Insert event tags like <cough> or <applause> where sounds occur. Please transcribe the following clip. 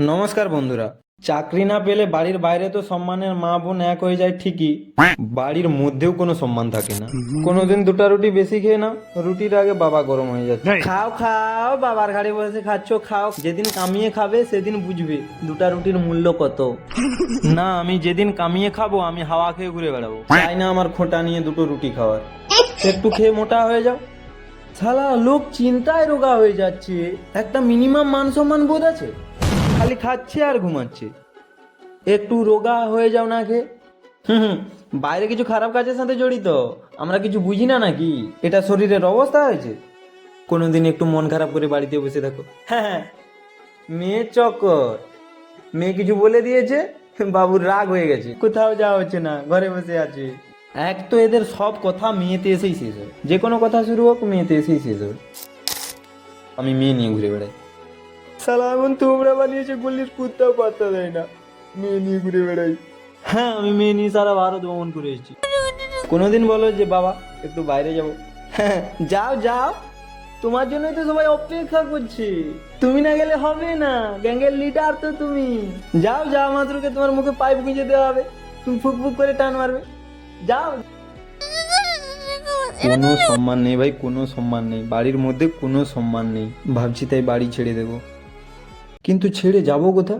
নমস্কার বন্ধুরা চাকরি না পেলে বাড়ির বাইরে তো সম্মানের মা বোন এক হয়ে যায় ঠিকই বাড়ির মধ্যেও কোনো সম্মান থাকে না। কোনোদিন দুটা রুটি বেশি খেয়ে নাও রুটির আগে বাবা গরম হয়ে যাচ্ছে। খাও খাও বাবার ঘাড়ে বসে খাচ্ছ খাও। যেদিন কামিয়ে খাবে সেদিন বুঝবে দুটা রুটির মূল্য কত। <laughs> না আমি যেদিন কামিয়ে খাব আমি হাওয়া খেয়ে ঘুরে বেড়াবো। চাই না আমার খোঁটা নিয়ে দুটো রুটি খাওয়ার। একটু খেয়ে মোটা হয়ে যাও। শালা লোক চিন্তায় রোগা হয়ে যাচ্ছে। একটা মিনিমাম মান সম্মান বোধ আছে? খালি খাচ্ছে আর ঘুমাচ্ছে। একটু রোগা হয়ে যাও না খেয়ে হুম বাইরে কিছু খারাপ কাজের সাথে জড়িত? আমরা কিছু বুঝি না নাকি? এটা শরীরের অবস্থা হয়েছে? কোনোদিন একটু মন খারাপ করে বাড়িতে বসে থাকো। হ্যাঁ হ্যাঁ মেয়ে চক্কর। মেয়ে কিছু বলে দিয়েছে, বাবুর রাগ হয়ে গেছে। কোথাও যাওয়া হচ্ছে না, ঘরে বসে আছে। এক তো এদের সব কথা মেয়েতে এসেই শেষ হয়। যে কোনো কথা শুরু হোক, মেয়েতে এসেই শেষ হয়। আমি মেয়ে নিয়ে ঘুরে বেড়াই। সালা এমন তোমরা বানিয়েছে গল্লির কুত্তাও পাত্তা দেয় না। মেয়ে নিয়ে ঘুরে বেড়াই। হ্যাঁ আমি মেয়ে নিয়ে সারা ভারত ভ্রমণ করে এসেছি। কোনোদিন বলো যে বাবা একটু বাইরে যাব। হ্যাঁ যাও যাও। তোমার জন্যই তো সবাই অপেক্ষা করছে। তুমি না গেলে হবে না। গ্যাংয়ের লিডার তো তুমি। যাও যাও মাত্রকে তোমার মুখে পাইপ গুঁজে দেওয়া হবে। তুমি ফুক ফুক করে টান মারবে। যাও। কোনো সম্মান নেই ভাই কোনো সম্মান নেই। বাড়ির মধ্যে কোনো সম্মান নেই। ভাবছি তাই বাড়ি ছেড়ে দেব। কিন্তু ছেড়ে যাব কোথা